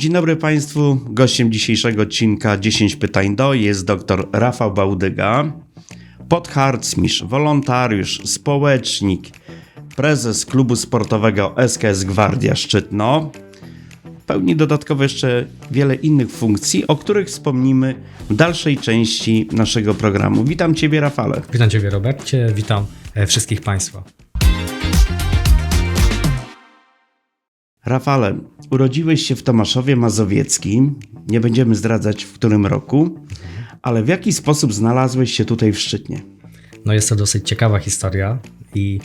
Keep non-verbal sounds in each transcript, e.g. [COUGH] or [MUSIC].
Dzień dobry Państwu. Gościem dzisiejszego odcinka 10 pytań do jest dr Rafał Bałdyga, podharcmistrz, wolontariusz, społecznik, prezes klubu sportowego SKS Gwardia Szczytno. Pełni dodatkowo jeszcze wiele innych funkcji, o których wspomnimy w dalszej części naszego programu. Witam Ciebie, Rafale. Witam Ciebie, Robercie, witam e, wszystkich Państwa. Rafale, urodziłeś się w Tomaszowie Mazowieckim. Nie będziemy zdradzać w którym roku, ale w jaki sposób znalazłeś się tutaj w Szczytnie? No jest to dosyć ciekawa historia i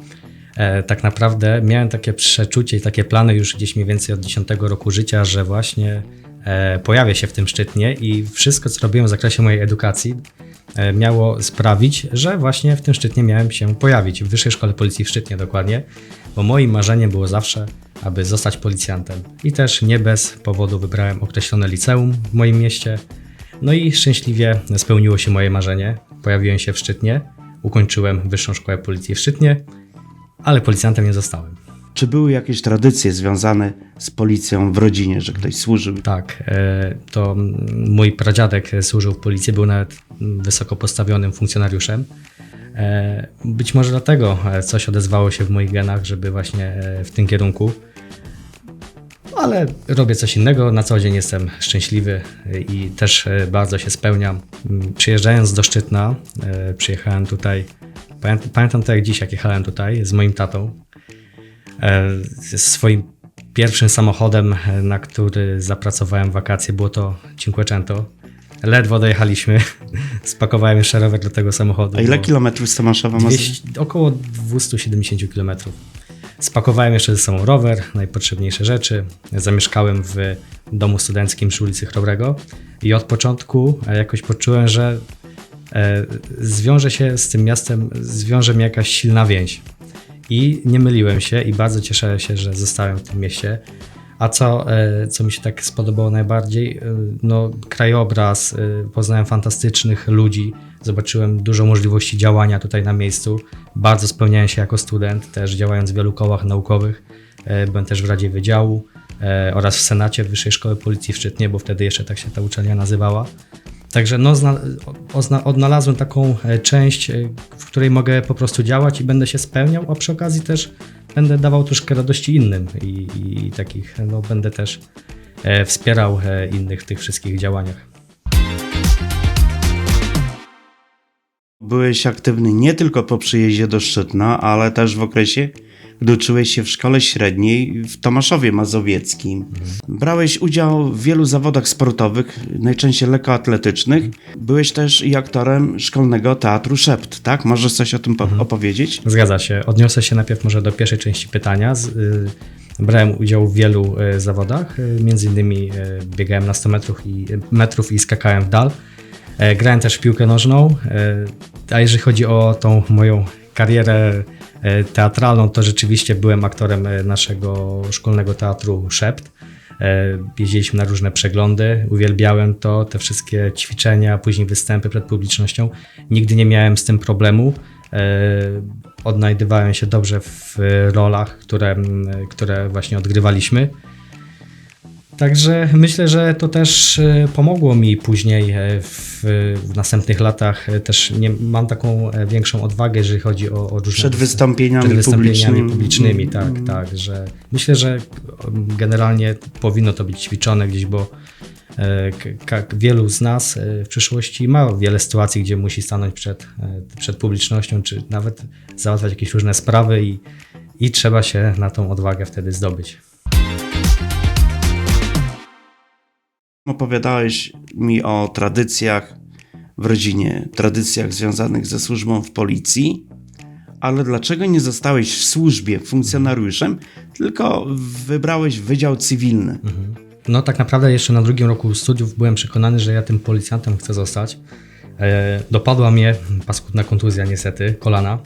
e, tak naprawdę miałem takie przeczucie i takie plany już gdzieś mniej więcej od 10 roku życia, że właśnie e, pojawię się w tym Szczytnie i wszystko, co robiłem w zakresie mojej edukacji, miało sprawić, że właśnie w tym Szczytnie miałem się pojawić, w Wyższej Szkole Policji w Szczytnie dokładnie, bo moim marzeniem było zawsze, aby zostać policjantem. I też nie bez powodu wybrałem określone liceum w moim mieście. No i szczęśliwie spełniło się moje marzenie. Pojawiłem się w Szczytnie, ukończyłem Wyższą Szkołę Policji w Szczytnie, ale policjantem nie zostałem. Czy były jakieś tradycje związane z policją w rodzinie, że ktoś służył? Tak, e, to mój pradziadek służył w policji, był nawet wysoko postawionym funkcjonariuszem. E, Być może dlatego e, coś odezwało się w moich genach, żeby właśnie w tym kierunku. Ale robię coś innego, na co dzień jestem szczęśliwy i też bardzo się spełniam. Mm, Przyjeżdżając do Szczytna, przyjechałem tutaj, pamiętam, to jak dziś, jak jechałem tutaj z moim tatą, swoim pierwszym samochodem, e, na który zapracowałem wakacje, było to Cinquecento. Ledwo dojechaliśmy, [LAUGHS] spakowałem jeszcze rower do tego samochodu. A ile kilometrów z Tomaszowa? 200, około 270 km. Spakowałem jeszcze ze sobą rower, najpotrzebniejsze rzeczy. Zamieszkałem w domu studenckim przy ulicy Chrobrego i od początku e, jakoś poczułem, że e, zwiąże się z tym miastem, zwiąże mnie jakaś silna więź. I nie myliłem się i bardzo cieszę się, że zostałem w tym mieście. A co, e, co mi się tak spodobało najbardziej? E, No, krajobraz, e, poznałem fantastycznych ludzi, zobaczyłem dużo możliwości działania tutaj na miejscu. Bardzo spełniałem się jako student, też działając w wielu kołach naukowych. Byłem też w Radzie Wydziału oraz w Senacie Wyższej Szkoły Policji w Szczytnie, bo wtedy jeszcze tak się ta uczelnia nazywała. Także no, odnalazłem taką e, część, e, w której mogę po prostu działać i będę się spełniał, a przy okazji też będę dawał troszkę radości innym i, i takich, no, będę też e, wspierał innych w tych wszystkich działaniach. Byłeś aktywny nie tylko po przyjeździe do Szczytna, ale też w okresie, gdy uczyłeś się w szkole średniej w Tomaszowie Mazowieckim. Brałeś udział w wielu zawodach sportowych, najczęściej lekkoatletycznych. Byłeś też i aktorem szkolnego teatru Szept, tak? Możesz coś o tym po- opowiedzieć? Zgadza się. Odniosę się najpierw może do pierwszej części pytania. Z, y, brałem udział w wielu y, zawodach, y, między innymi y, biegałem na 100 metrów i, metrów i skakałem w dal. E, grałem też w piłkę nożną, e, a jeżeli chodzi o tą moją karierę teatralną, to rzeczywiście byłem aktorem e, naszego szkolnego teatru Szept. E, Jeździliśmy na różne przeglądy, uwielbiałem to, te wszystkie ćwiczenia, później występy przed publicznością. Nigdy nie miałem z tym problemu. E, Odnajdywałem się dobrze w rolach, które, które właśnie odgrywaliśmy. Także myślę, że to też e, pomogło mi później e, w, w następnych latach. e, Też nie, mam taką większą odwagę, jeżeli chodzi o, o różne Przed wystąpieniami, przed wystąpieniami publicznymi. publicznymi, tak, tak, że myślę, że um, generalnie powinno to być ćwiczone gdzieś, bo wielu z nas w przyszłości ma wiele sytuacji, gdzie musi stanąć przed, przed publicznością, czy nawet załatwiać jakieś różne sprawy i, i trzeba się na tą odwagę wtedy zdobyć. Opowiadałeś mi o tradycjach w rodzinie, tradycjach związanych ze służbą w policji, ale dlaczego nie zostałeś w służbie funkcjonariuszem, tylko wybrałeś wydział cywilny? No tak naprawdę jeszcze na drugim roku studiów byłem przekonany, że ja tym policjantem chcę zostać. E, dopadła mnie paskudna kontuzja niestety, kolana.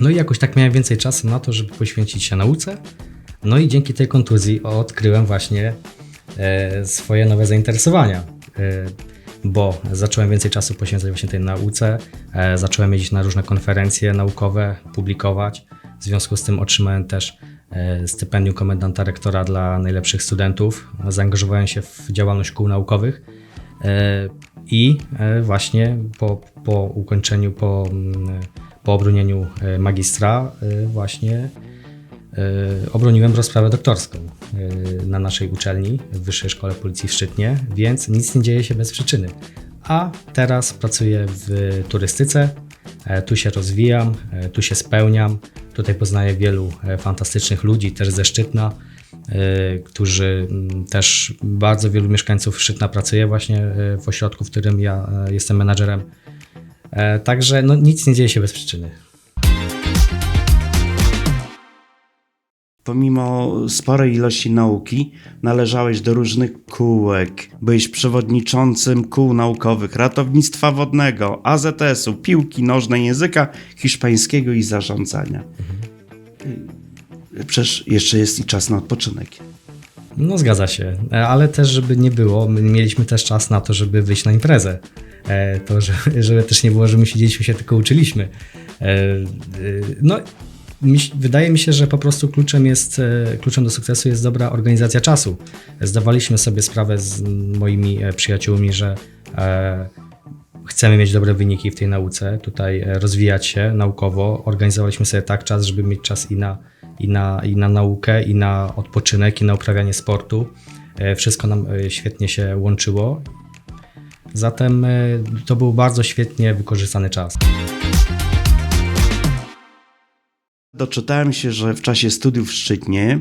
No i jakoś tak miałem więcej czasu na to, żeby poświęcić się nauce. No i dzięki tej kontuzji odkryłem właśnie swoje nowe zainteresowania. E, bo zacząłem więcej czasu poświęcać właśnie tej nauce, e, zacząłem jeździć na różne konferencje naukowe, publikować. W związku z tym otrzymałem też e, stypendium komendanta rektora dla najlepszych studentów. Zaangażowałem się w działalność kół naukowych e, i e, właśnie po, po ukończeniu, po, mm, po obronieniu e, magistra e, właśnie e, obroniłem rozprawę doktorską e, na naszej uczelni w Wyższej Szkole Policji w Szczytnie, więc nic nie dzieje się bez przyczyny. A teraz pracuję w turystyce, e, tu się rozwijam, e, tu się spełniam, tutaj poznaję wielu e, fantastycznych ludzi, też ze Szczytna, e, którzy mm, też bardzo wielu mieszkańców Szczytna pracuje właśnie e, w ośrodku, w którym ja e, jestem menadżerem. E, Także no, nic nie dzieje się bez przyczyny. Pomimo sporej ilości nauki, należałeś do różnych kółek. Byłeś przewodniczącym kół naukowych, ratownictwa wodnego, AZS-u, piłki nożnej, języka hiszpańskiego i zarządzania. Przecież jeszcze jest i czas na odpoczynek. No zgadza się, ale też żeby nie było, my mieliśmy też czas na to, żeby wyjść na imprezę. E, To, żeby, żeby też nie było, że my siedzieliśmy się tylko uczyliśmy. E, e, No, mi, wydaje mi się, że po prostu kluczem jest, e, kluczem do sukcesu jest dobra organizacja czasu. Zdawaliśmy sobie sprawę z moimi e, przyjaciółmi, że e, chcemy mieć dobre wyniki w tej nauce, tutaj e, rozwijać się naukowo. Organizowaliśmy sobie tak czas, żeby mieć czas i na, i na, i na naukę, i na odpoczynek, i na uprawianie sportu. Wszystko nam świetnie się łączyło. Zatem to był bardzo świetnie wykorzystany czas. Doczytałem się, że w czasie studiów w Szczytnie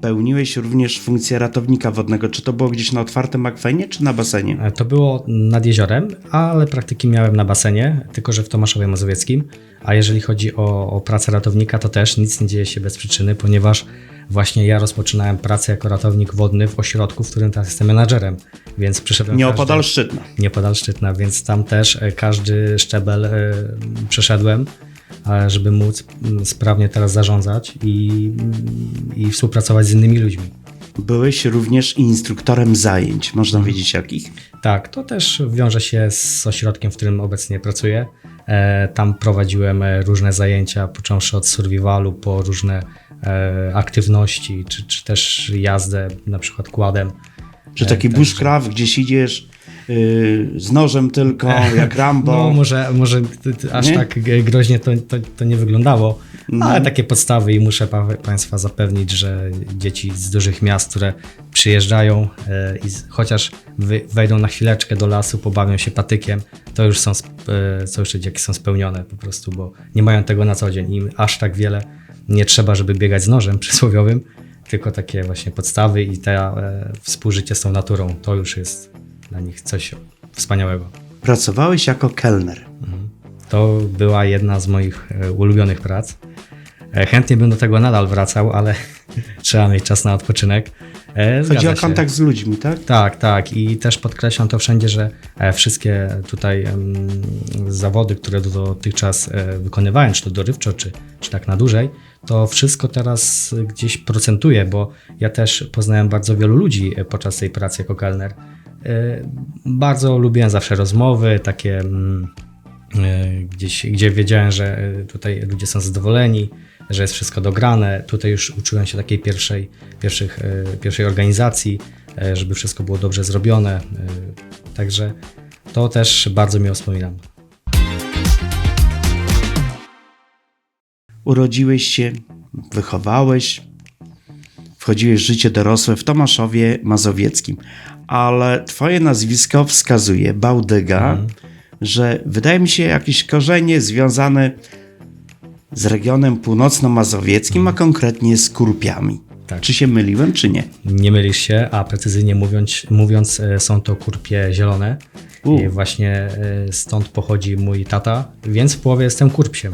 pełniłeś również funkcję ratownika wodnego. Czy to było gdzieś na otwartym akwenie, czy na basenie? E, To było nad jeziorem, ale praktyki miałem na basenie, tylko że w Tomaszowie Mazowieckim. A jeżeli chodzi o, o pracę ratownika, to też nic nie dzieje się bez przyczyny, ponieważ właśnie ja rozpoczynałem pracę jako ratownik wodny w ośrodku, w którym teraz jestem menadżerem, więc przyszedłem... Nieopodal każdy- Szczytna. Nieopodal Szczytna, więc tam też e, każdy szczebel e, przeszedłem, żeby móc mm, sprawnie teraz zarządzać i, i współpracować z innymi ludźmi. Byłeś również instruktorem zajęć. Można wiedzieć jakich? Tak, to też wiąże się z ośrodkiem, w którym obecnie pracuję. E, Tam prowadziłem e, różne zajęcia, począwszy od survivalu po różne e, aktywności, czy, czy też jazdę na przykład kładem. Czy taki także- bushcraft, gdzieś idziesz yy, z nożem tylko, jak [LAUGHS] Rambo? No może, może aż Nie? tak groźnie to, to, to nie wyglądało, No. ale takie podstawy i muszę pa, Państwa zapewnić, że dzieci z dużych miast, które przyjeżdżają e, i z, chociaż wy, wejdą na chwileczkę do lasu, pobawią się patykiem, to już są, e, to już dzieci są spełnione po prostu, bo nie mają tego na co dzień. Im aż tak wiele nie trzeba, żeby biegać z nożem [LAUGHS] przysłowiowym, tylko takie właśnie podstawy i te e, współżycie z tą naturą, to już jest dla nich coś wspaniałego. Pracowałeś jako kelner. To była jedna z moich e, ulubionych prac. E, Chętnie bym do tego nadal wracał, ale [LAUGHS] trzeba mieć czas na odpoczynek. E, Chodzi zgadza o się. kontakt z ludźmi, tak? Tak, tak. I też podkreślam to wszędzie, że wszystkie tutaj zawody, które dotychczas wykonywałem, czy to dorywczo, czy, czy tak na dłużej, to wszystko teraz gdzieś procentuje, bo ja też poznałem bardzo wielu ludzi e, podczas tej pracy jako kelner. E, Bardzo lubiłem zawsze rozmowy, takie mm, e, gdzieś, gdzie wiedziałem, że tutaj ludzie są zadowoleni, że jest wszystko dograne. Tutaj już uczyłem się takiej pierwszej, pierwszych, pierwszej organizacji, żeby wszystko było dobrze zrobione. Także to też bardzo miło wspominam. Urodziłeś się, wychowałeś, wchodziłeś w życie dorosłe w Tomaszowie Mazowieckim, ale twoje nazwisko wskazuje, Bałdyga, że wydaje mi się jakieś korzenie związane z regionem północno-mazowieckim, a konkretnie z Kurpiami. Tak. Czy się myliłem, czy nie? Nie mylisz się, a precyzyjnie mówiąc, mówiąc e, są to kurpie zielone. U. I właśnie e, stąd pochodzi mój tata, więc w połowie jestem kurpsiem.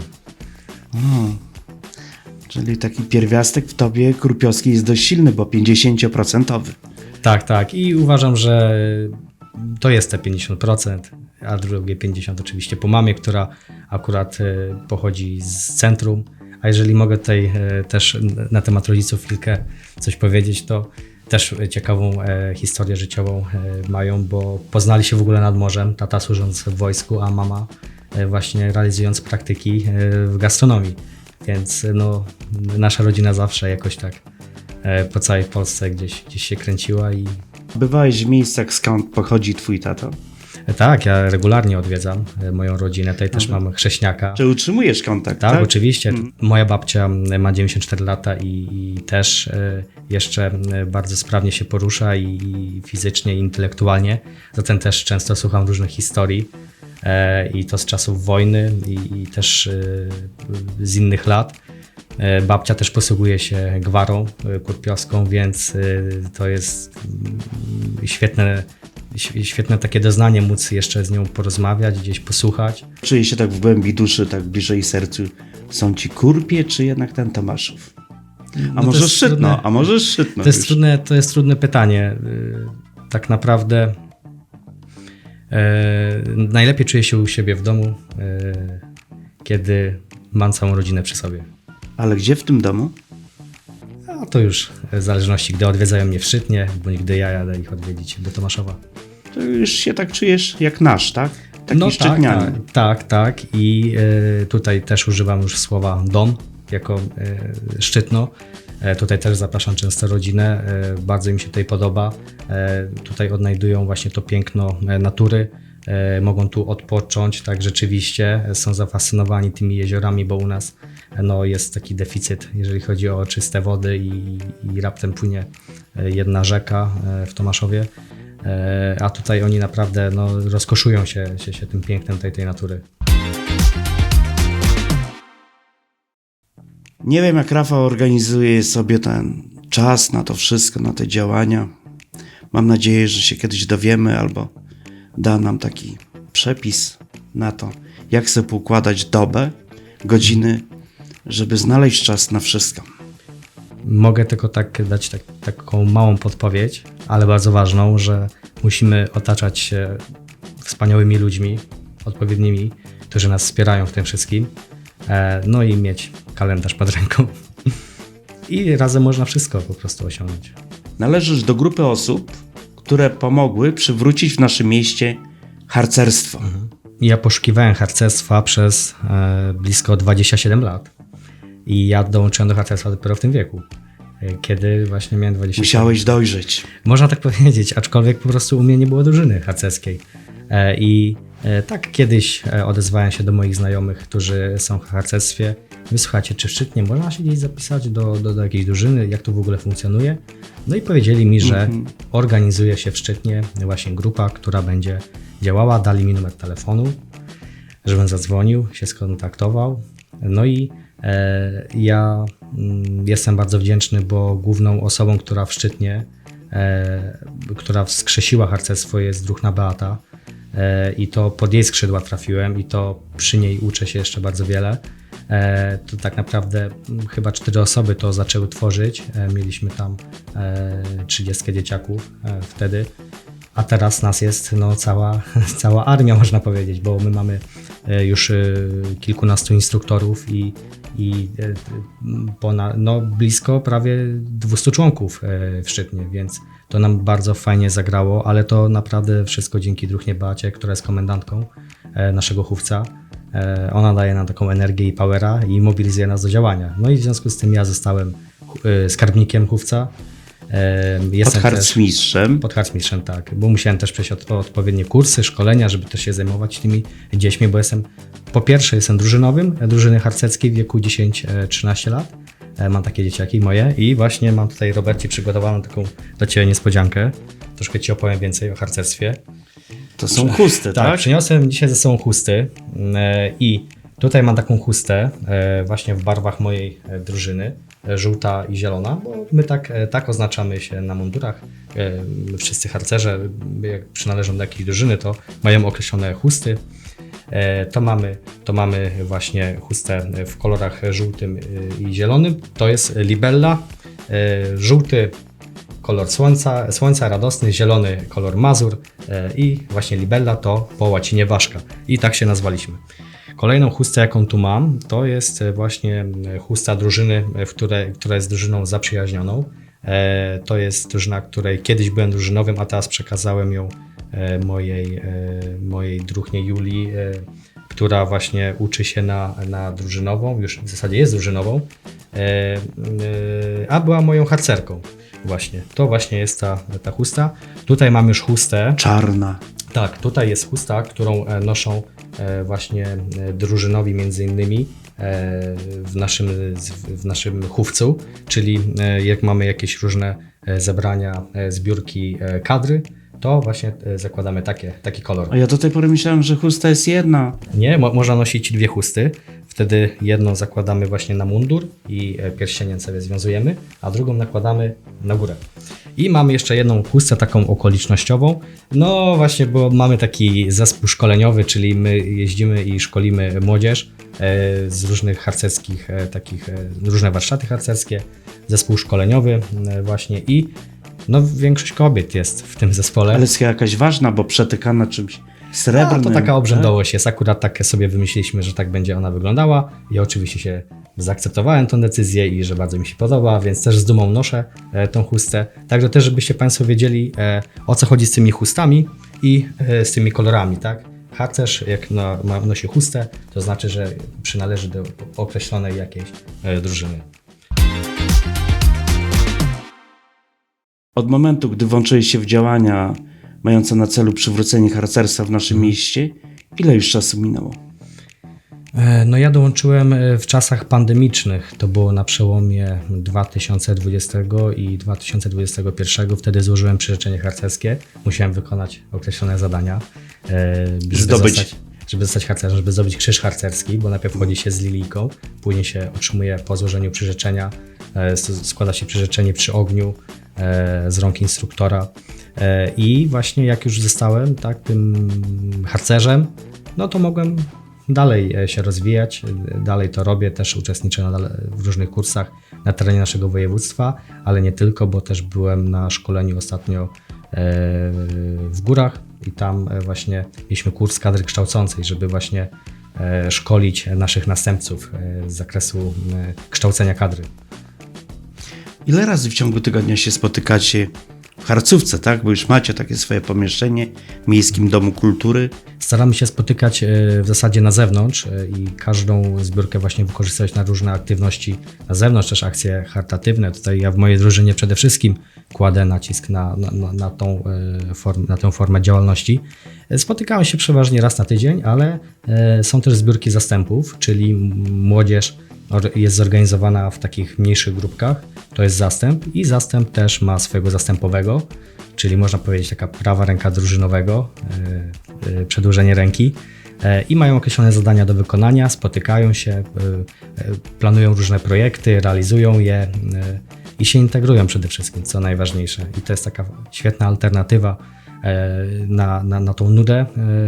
Czyli taki pierwiastek w tobie kurpiowski jest dość silny, bo 50%. Tak, tak. I uważam, że to jest te 50%, a drugie 50% oczywiście po mamie, która akurat e, pochodzi z centrum. A jeżeli mogę tutaj e, też na temat rodziców chwilkę coś powiedzieć, to też ciekawą e, historię życiową mają, bo poznali się w ogóle nad morzem, tata służąc w wojsku, a mama właśnie realizując praktyki w gastronomii. Więc no, nasza rodzina zawsze jakoś tak e, po całej Polsce gdzieś, gdzieś się kręciła i Bywałeś w miejscach, skąd pochodzi twój tato? e, tak, ja regularnie odwiedzam e, moją rodzinę. Tutaj też mam chrześniaka. Czy utrzymujesz kontakt? Tak, Tak, oczywiście. Moja babcia ma 94 lata i, i też jeszcze bardzo sprawnie się porusza i, i fizycznie, i intelektualnie. Zatem też często słucham różnych historii i to z czasów wojny i, i też e, z innych lat. E, Babcia też posługuje się gwarą e, kurpiowską, więc e, to jest mm, świetne, świetne takie doznanie móc jeszcze z nią porozmawiać, gdzieś posłuchać. Czuję się tak w głębi duszy, tak bliżej sercu. Są ci kurpie, czy jednak ten Tomaszów? A No może Szczytno, trudne. a może Szczytno To jest, już. trudne, to jest trudne pytanie. Yy, Tak naprawdę e, najlepiej czuję się u siebie w domu, e, kiedy mam całą rodzinę przy sobie. Ale gdzie w tym domu? A to już w zależności, gdy odwiedzają mnie w Szczytnie, bądź gdy ja jadę ich odwiedzić do Tomaszowa. To już się tak czujesz jak nasz, tak? Taki tak, szczytniany. tak, tak, tak. I e, tutaj też używam już słowa dom jako e, szczytno. E, tutaj też zapraszam często rodzinę. E, bardzo im się tutaj podoba. E, tutaj odnajdują właśnie to piękno natury. Mogą tu odpocząć, tak rzeczywiście są zafascynowani tymi jeziorami, bo u nas no, jest taki deficyt, jeżeli chodzi o czyste wody i, i raptem płynie jedna rzeka w Tomaszowie. A tutaj oni naprawdę no, rozkoszują się, się, się tym pięknem tej, tej natury. Nie wiem, jak Rafał organizuje sobie ten czas na to wszystko, na te działania. Mam nadzieję, że się kiedyś dowiemy albo da nam taki przepis na to, jak sobie poukładać dobę, godziny, żeby znaleźć czas na wszystko. Mogę tylko tak dać tak, taką małą podpowiedź, ale bardzo ważną, że musimy otaczać się wspaniałymi ludźmi, odpowiednimi, którzy nas wspierają w tym wszystkim. E, No i mieć kalendarz pod ręką. I razem można wszystko po prostu osiągnąć. Należysz do grupy osób, które pomogły przywrócić w naszym mieście harcerstwo. Ja poszukiwałem harcerstwa przez e, blisko 27 lat. I ja dołączyłem do harcerstwa dopiero w tym wieku, e, kiedy właśnie miałem 27 Musiałeś dojrzeć. Można tak [LAUGHS] powiedzieć, aczkolwiek po prostu u mnie nie było drużyny harcerskiej. I tak kiedyś e, odezwałem się do moich znajomych, którzy są w harcerstwie. Mówię, słuchajcie, czy w Szczytnie można się gdzieś zapisać do, do, do jakiejś drużyny, jak to w ogóle funkcjonuje? No i powiedzieli mi, że organizuje się w Szczytnie właśnie grupa, która będzie działała. Dali mi numer telefonu, żebym zadzwonił, się skontaktował. No i e, ja mm, jestem bardzo wdzięczny, bo główną osobą, która w Szczytnie, e, która wskrzesiła harcerstwo jest druhna Beata. E, I to pod jej skrzydła trafiłem i to przy niej uczę się jeszcze bardzo wiele. E, to tak naprawdę mm, chyba cztery osoby to zaczęły tworzyć. E, mieliśmy tam e, 30 dzieciaków wtedy. A teraz nas jest no, cała, [LAUGHS] cała armia, [LAUGHS] można powiedzieć, bo my mamy już kilkunastu instruktorów i, i ponad, no, blisko prawie 200 członków w Szczytnie, więc to nam bardzo fajnie zagrało, ale to naprawdę wszystko dzięki Druhnie Beacie, która jest komendantką e, naszego chówca. E, Ona daje nam taką energię i powera i mobilizuje nas do działania. No i w związku z tym ja zostałem e, skarbnikiem chówca. Pod Jestem też- harcmistrzem. pod harcmistrzem, tak, bo musiałem też przejść od, odpowiednie kursy, szkolenia, żeby też się zajmować tymi dziećmi, bo jestem, po pierwsze jestem drużynowym, drużyny harcerskiej w wieku 10-13 lat, mam takie dzieciaki moje i właśnie mam tutaj Robercie przygotowaną taką do Ciebie niespodziankę, troszkę Ci opowiem więcej o harcerstwie. To są chusty, Tak, tak? przyniosłem dzisiaj ze sobą chusty e, i tutaj mam taką chustę e, właśnie w barwach mojej e, drużyny, e, żółta i zielona, bo my tak, e, tak oznaczamy się na mundurach. E, Wszyscy harcerze, jak przynależą do jakiejś drużyny, to mają określone chusty. E, To mamy, to mamy właśnie chustę w kolorach żółtym e, i zielonym. To jest libella. E, Żółty kolor słońca, słońca radosny, zielony kolor mazur i właśnie libella to po łacinie ważka. I tak się nazwaliśmy. Kolejną chustę, jaką tu mam, to jest właśnie chusta drużyny, w której, która jest drużyną zaprzyjaźnioną. To jest drużyna, której kiedyś byłem drużynowym, a teraz przekazałem ją mojej, e, mojej druhnie Julii, e, która właśnie uczy się na, na drużynową, już w zasadzie jest drużynową, e, e, a była moją harcerką właśnie. To właśnie jest ta, ta chusta. Tutaj mam już chustę. Czarna. Tak, tutaj jest chusta, którą e, noszą e, właśnie e, drużynowi między innymi e, w naszym, w naszym chówcu, czyli e, jak mamy jakieś różne e, zebrania, e, zbiórki e, kadry, to właśnie e, zakładamy takie, taki kolor. A ja do tej pory myślałem, że chusta jest jedna. Nie, mo można nosić dwie chusty. Wtedy jedną zakładamy właśnie na mundur i e, pierścieniem sobie związujemy, a drugą nakładamy na górę. I mamy jeszcze jedną chustę taką okolicznościową. No właśnie, bo mamy taki zespół szkoleniowy, czyli my jeździmy i szkolimy młodzież e, z różnych harcerskich takich, różne warsztaty harcerskie, zespół szkoleniowy właśnie i no większość kobiet jest w tym zespole. Ale jest jakaś ważna, bo przetykana czymś srebrnym. A, to taka obrzędowość jest. Akurat tak sobie wymyśliliśmy, że tak będzie ona wyglądała. Ja oczywiście się zaakceptowałem tą decyzję i że bardzo mi się podoba, więc też z dumą noszę e, tą chustę. Także też, żebyście Państwo wiedzieli e, o co chodzi z tymi chustami i e, z tymi kolorami, tak? Harcerz, jak no, nosi chustę, to znaczy, że przynależy do określonej jakiejś drużyny. Od momentu, gdy włączyłeś się w działania mające na celu przywrócenie harcerstwa w naszym mieście, ile już czasu minęło? E, No ja dołączyłem e, w czasach pandemicznych, to było na przełomie 2020 i 2021. Wtedy złożyłem przyrzeczenie harcerskie. Musiałem wykonać określone zadania. e, żeby Zdobyć. Zostać, żeby zostać harcerzem, żeby zdobyć krzyż harcerski, bo najpierw chodzi się z lilijką, później się otrzymuje po złożeniu przyrzeczenia, składa się przyrzeczenie przy ogniu z rąk instruktora. E, I właśnie jak już zostałem tak, tym harcerzem, no to mogłem dalej e, się rozwijać, e, dalej to robię, też uczestniczę w różnych kursach na terenie naszego województwa, ale nie tylko, bo też byłem na szkoleniu ostatnio e, w górach i tam e, właśnie mieliśmy kurs kadry kształcącej, żeby właśnie e, szkolić naszych następców e, z zakresu e, kształcenia kadry. Ile razy w ciągu tygodnia się spotykacie w harcówce, tak? Bo już macie takie swoje pomieszczenie w Miejskim Domu Kultury. Staramy się spotykać e, w zasadzie na zewnątrz e, i każdą zbiórkę właśnie wykorzystać na różne aktywności na zewnątrz, też akcje charytatywne. Tutaj ja w mojej drużynie przede wszystkim kładę nacisk na, na, na, tą, e, form, na tę formę działalności. Spotykamy się przeważnie raz na tydzień, ale są też zbiórki zastępów, czyli młodzież jest zorganizowana w takich mniejszych grupkach, to jest zastęp i zastęp też ma swojego zastępowego, czyli można powiedzieć taka prawa ręka drużynowego, e, e, przedłużenie ręki e, i mają określone zadania do wykonania, spotykają się, planują różne projekty, realizują je i się integrują przede wszystkim, co najważniejsze. I to jest taka świetna alternatywa na, na, na tą nudę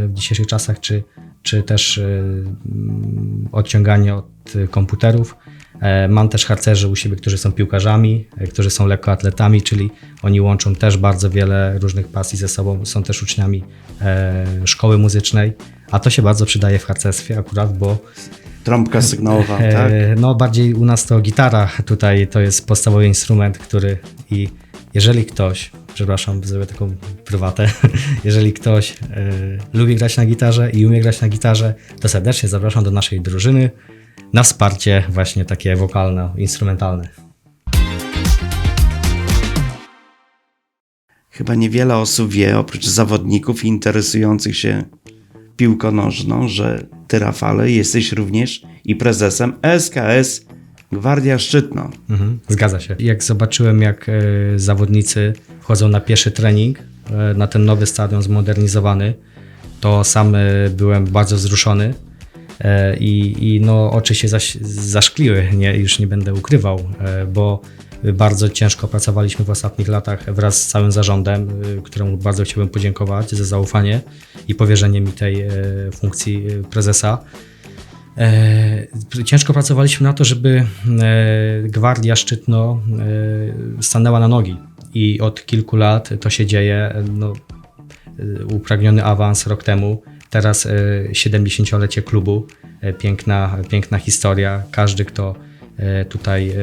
w dzisiejszych czasach, czy, czy też odciąganie od e, komputerów. E, Mam też harcerzy u siebie, którzy są piłkarzami, e, którzy są lekkoatletami, czyli oni łączą też bardzo wiele różnych pasji ze sobą, są też uczniami e, szkoły muzycznej, a to się bardzo przydaje w harcerstwie akurat, bo Trąbka sygnałowa, [LAUGHS] tak? No bardziej u nas to gitara tutaj to jest podstawowy instrument, który i jeżeli ktoś, przepraszam, zrobię taką prywatę, [LAUGHS] jeżeli ktoś e, lubi grać na gitarze i umie grać na gitarze, to serdecznie zapraszam do naszej drużyny na wsparcie właśnie takie wokalne, instrumentalne. Chyba niewiele osób wie, oprócz zawodników interesujących się piłką nożną, że ty, Rafale, jesteś również i prezesem SKS Gwardia Szczytno. Mhm, zgadza się. Jak zobaczyłem, jak e, zawodnicy wchodzą na pierwszy trening e, na ten nowy stadion zmodernizowany, to sam e, byłem bardzo wzruszony i, i no, oczy się zaś, zaszkliły, nie, już nie będę ukrywał, e, bo bardzo ciężko pracowaliśmy w ostatnich latach wraz z całym zarządem, e, któremu bardzo chciałbym podziękować za zaufanie i powierzenie mi tej e, funkcji e, prezesa. E, ciężko pracowaliśmy na to, żeby e, Gwardia Szczytno e, stanęła na nogi i od kilku lat to się dzieje. No, e, upragniony awans rok temu, teraz e, 70-lecie klubu, e, piękna, piękna historia. Każdy, kto e, tutaj e,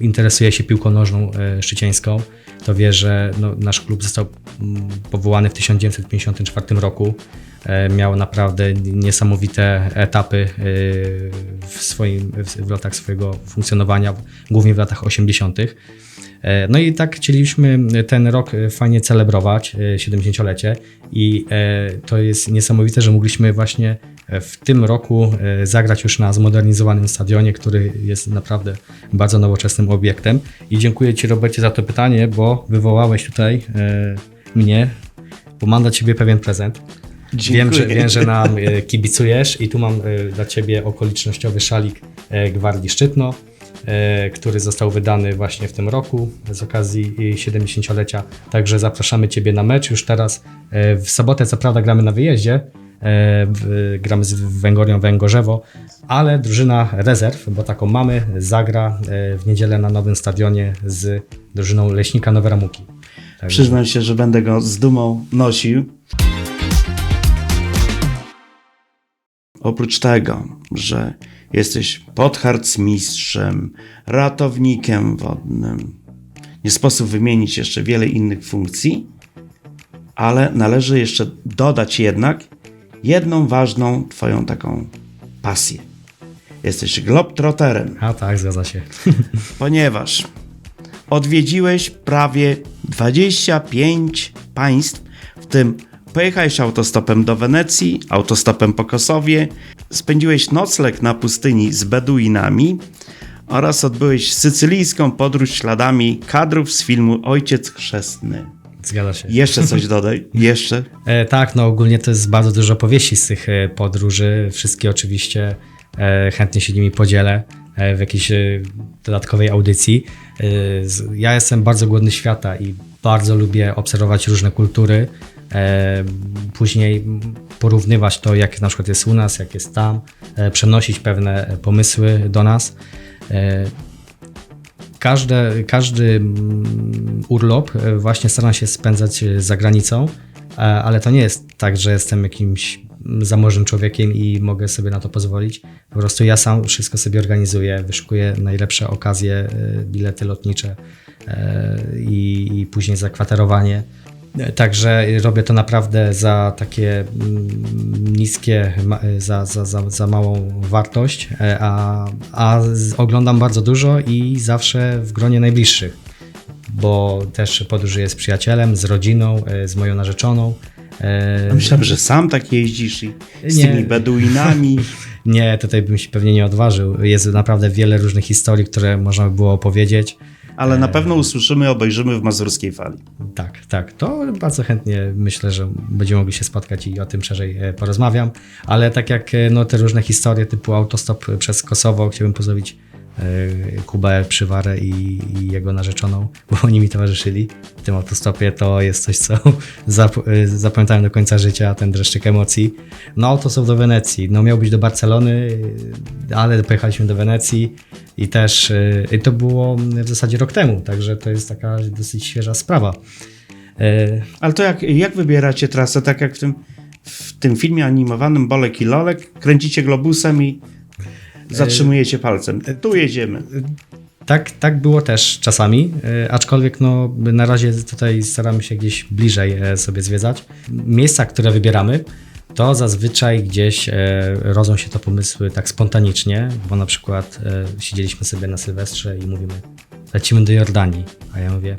interesuje się piłką nożną e, szczycieńską, to wie, że no, nasz klub został powołany w 1954 roku. E, Miał naprawdę niesamowite etapy e, w, swoim, w latach swojego funkcjonowania, głównie w latach 80. E, No i tak chcieliśmy ten rok e, fajnie celebrować, e, 70-lecie i e, to jest niesamowite, że mogliśmy właśnie w tym roku zagrać już na zmodernizowanym stadionie, który jest naprawdę bardzo nowoczesnym obiektem. I dziękuję Ci Robercie za to pytanie, bo wywołałeś tutaj mnie, bo mam dla Ciebie pewien prezent. Wiem że, Dziękuję. wiem, że nam [LAUGHS] kibicujesz i tu mam dla Ciebie okolicznościowy szalik Gwardii Szczytno, który został wydany właśnie w tym roku z okazji e, 70-lecia. Także zapraszamy Ciebie na mecz już teraz. E, W sobotę co prawda gramy na wyjeździe, e, gramy z Węgorią Węgorzewo, ale drużyna rezerw, bo taką mamy, zagra e, w niedzielę na nowym stadionie z drużyną Leśnika Nowe Ramuki. Także- Przyznam się, że będę go z dumą nosił. Oprócz tego, że jesteś podharcmistrzem, ratownikiem wodnym, nie sposób wymienić jeszcze wiele innych funkcji, ale należy jeszcze dodać jednak jedną ważną Twoją taką pasję. Jesteś globtroterem, A tak, zgadza się. [LAUGHS] ponieważ odwiedziłeś prawie 25 państw, w tym pojechałeś autostopem do Wenecji, autostopem po Kosowie, spędziłeś nocleg na pustyni z Beduinami oraz odbyłeś sycylijską podróż śladami kadrów z filmu Ojciec Chrzestny. Zgadza się. Jeszcze coś [LAUGHS] dodaj, jeszcze. E, tak, no ogólnie to jest bardzo dużo opowieści z tych e, podróży. Wszystkie oczywiście e, chętnie się nimi podzielę e, w jakiejś e, dodatkowej audycji. E, z, ja jestem bardzo głodny świata i bardzo lubię obserwować różne kultury. E, później porównywać to, jak na przykład jest u nas, jak jest tam, e, przenosić pewne pomysły do nas. E, Każde, każdy mm, urlop właśnie staram się spędzać za granicą, ale to nie jest tak, że jestem jakimś mm, zamożnym człowiekiem i mogę sobie na to pozwolić. Po prostu ja sam wszystko sobie organizuję, wyszukuję najlepsze okazje, bilety lotnicze i, i później zakwaterowanie. Także robię to naprawdę za takie mm, niskie, za, za, za, za małą wartość, e, a, a oglądam bardzo dużo i zawsze w gronie najbliższych, bo też podróżuję z przyjacielem, z rodziną, e, z moją narzeczoną. E, Myślałem, że sam tak jeździsz i z Nie. tymi Beduinami. [LAUGHS] Nie, tutaj bym się pewnie nie odważył. Jest naprawdę wiele różnych historii, które można by było opowiedzieć. Ale na pewno usłyszymy, obejrzymy w Mazurskiej Fali. Tak, tak. To bardzo chętnie myślę, że będziemy mogli się spotkać i o tym szerzej e, porozmawiam. Ale tak jak e, no, te różne historie typu autostop przez Kosowo, chciałbym pozdrowić e, Kubę Przywarę i, jego narzeczoną, bo oni mi towarzyszyli w tym autostopie. To jest coś, co [LAUGHS] zap, e, zapamiętałem do końca życia, ten dreszczyk emocji. No autostop do Wenecji. No miał być do Barcelony, e, ale pojechaliśmy do Wenecji i też i to było w zasadzie rok temu, także to jest taka dosyć świeża sprawa. Ale to jak, jak wybieracie trasę? Tak jak w tym, w tym filmie animowanym Bolek i Lolek, kręcicie globusem i zatrzymujecie palcem. Tu jedziemy. Tak, tak było też czasami, e, aczkolwiek no, na razie tutaj staramy się gdzieś bliżej e, sobie zwiedzać. Miejsca, które wybieramy, to zazwyczaj gdzieś e, rodzą się to pomysły tak spontanicznie, bo na przykład e, siedzieliśmy sobie na Sylwestrze i mówimy, lecimy do Jordanii, a ja mówię,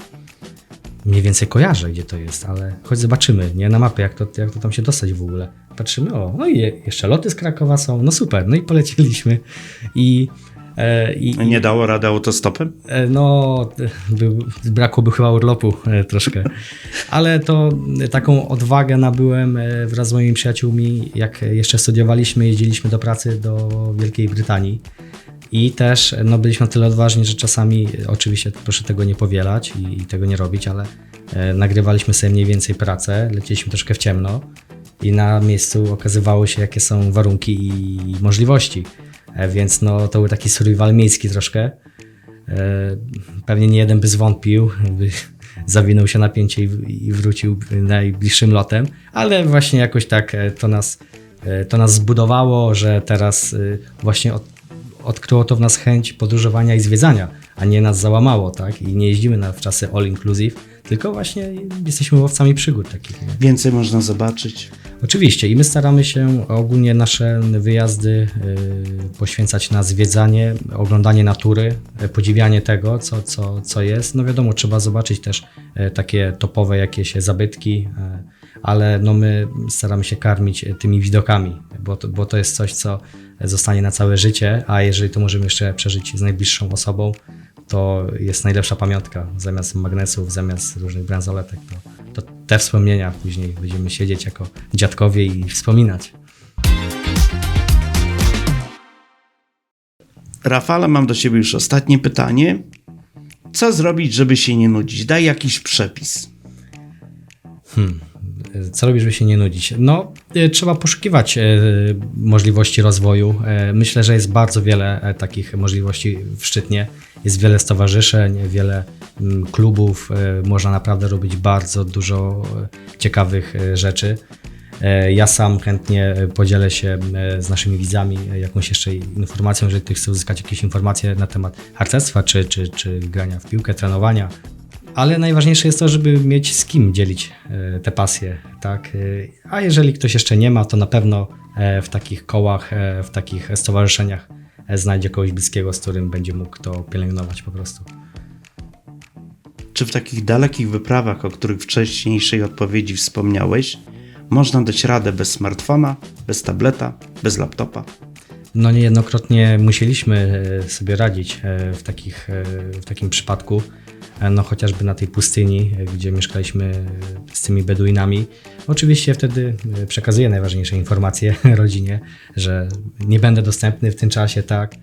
mniej więcej kojarzę, gdzie to jest, ale choć zobaczymy, nie, na mapie, jak to, jak to tam się dostać w ogóle. Patrzymy, o, no i je- jeszcze loty z Krakowa są, no super, no i polecieliśmy i... e, i, Nie dało rady autostopem? E, No, był, brakłoby chyba urlopu e, troszkę. Ale to taką odwagę nabyłem wraz z moimi przyjaciółmi, jak jeszcze studiowaliśmy, jeździliśmy do pracy do Wielkiej Brytanii. I też no, byliśmy tyle odważni, że czasami, oczywiście proszę tego nie powielać i, i tego nie robić, ale e, nagrywaliśmy sobie mniej więcej pracę, leciliśmy troszkę w ciemno i na miejscu okazywało się, jakie są warunki i możliwości. E, Więc no, to był taki survival miejski troszkę. E, Pewnie nie jeden by zwątpił, by [LAUGHS] zawinął się napięcie i, wrócił najbliższym lotem, ale właśnie jakoś tak e, to nas, to nas zbudowało, że teraz właśnie od, odkryło to w nas chęć podróżowania i zwiedzania, a nie nas załamało, tak? I nie jeździmy na w czasy all inclusive, tylko właśnie jesteśmy łowcami przygód takich. Nie? Więcej można zobaczyć. Oczywiście i my staramy się ogólnie nasze wyjazdy y, poświęcać na zwiedzanie, oglądanie natury, y, podziwianie tego, co, co, co jest. No wiadomo, trzeba zobaczyć też y, takie topowe jakieś zabytki, ale no my staramy się karmić tymi widokami, bo to, bo to jest coś, co zostanie na całe życie, a jeżeli to możemy jeszcze przeżyć z najbliższą osobą, to jest najlepsza pamiątka. Zamiast magnesów, zamiast różnych bransoletek, to, to te wspomnienia później będziemy siedzieć jako dziadkowie i wspominać. Rafale, mam do ciebie już ostatnie pytanie. Co zrobić, żeby się nie nudzić? Daj jakiś przepis. Co robisz, żeby się nie nudzić? No, y, trzeba poszukiwać y, możliwości rozwoju. Y, Myślę, że jest bardzo wiele e, takich możliwości w Szczytnie. Jest wiele stowarzyszeń, wiele mm, klubów. Można naprawdę robić bardzo dużo ciekawych rzeczy. Ja sam chętnie podzielę się z naszymi widzami jakąś jeszcze informacją, jeżeli ktoś chce uzyskać jakieś informacje na temat harcerstwa, czy, czy, czy grania w piłkę, trenowania. Ale najważniejsze jest to, żeby mieć z kim dzielić e, te pasje, tak? E, A jeżeli ktoś jeszcze nie ma, to na pewno e, w takich kołach, w takich stowarzyszeniach znajdzie kogoś bliskiego, z którym będzie mógł to pielęgnować po prostu. Czy w takich dalekich wyprawach, o których w wcześniejszej odpowiedzi wspomniałeś, można dać radę bez smartfona, bez tableta, bez laptopa? No niejednokrotnie musieliśmy sobie radzić w, takich, w takim przypadku, no chociażby na tej pustyni, e, gdzie mieszkaliśmy e, z tymi Beduinami. Oczywiście wtedy e, przekazuję najważniejsze informacje [LAUGHS] rodzinie, że nie będę dostępny w tym czasie, tak,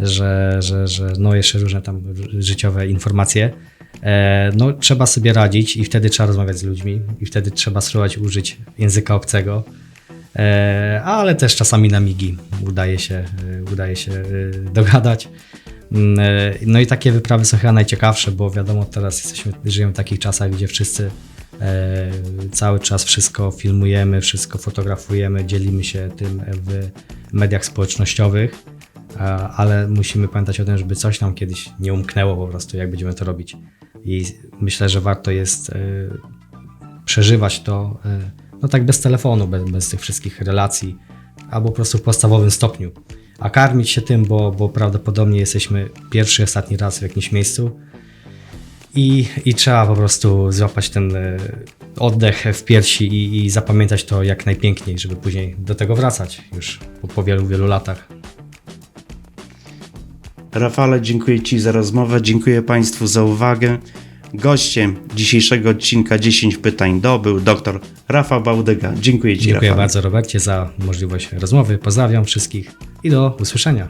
że, że, że no jeszcze różne tam życiowe informacje. E, No trzeba sobie radzić i wtedy trzeba rozmawiać z ludźmi i wtedy trzeba spróbować użyć języka obcego. E, ale też czasami na migi udaje się, e, udaje się e, dogadać. Mm, e, No i takie wyprawy są chyba najciekawsze, bo wiadomo, teraz jesteśmy, żyjemy w takich czasach, gdzie wszyscy e, cały czas wszystko filmujemy, wszystko fotografujemy, dzielimy się tym w mediach społecznościowych, ale musimy pamiętać o tym, żeby coś nam kiedyś nie umknęło po prostu, jak będziemy to robić. I myślę, że warto jest e, przeżywać to no tak bez telefonu, bez, bez tych wszystkich relacji, albo po prostu w podstawowym stopniu. A karmić się tym, bo, bo prawdopodobnie jesteśmy pierwszy, ostatni raz w jakimś miejscu i, i trzeba po prostu złapać ten e, oddech w piersi i, i zapamiętać to jak najpiękniej, żeby później do tego wracać już po, po wielu, wielu latach. Rafale, dziękuję Ci za rozmowę, dziękuję Państwu za uwagę. Gościem dzisiejszego odcinka 10 pytań do był dr Rafał Bałdyga. Dziękuję Ci, Dziękuję Rafale. bardzo Robercie za możliwość rozmowy. Pozdrawiam wszystkich i do usłyszenia.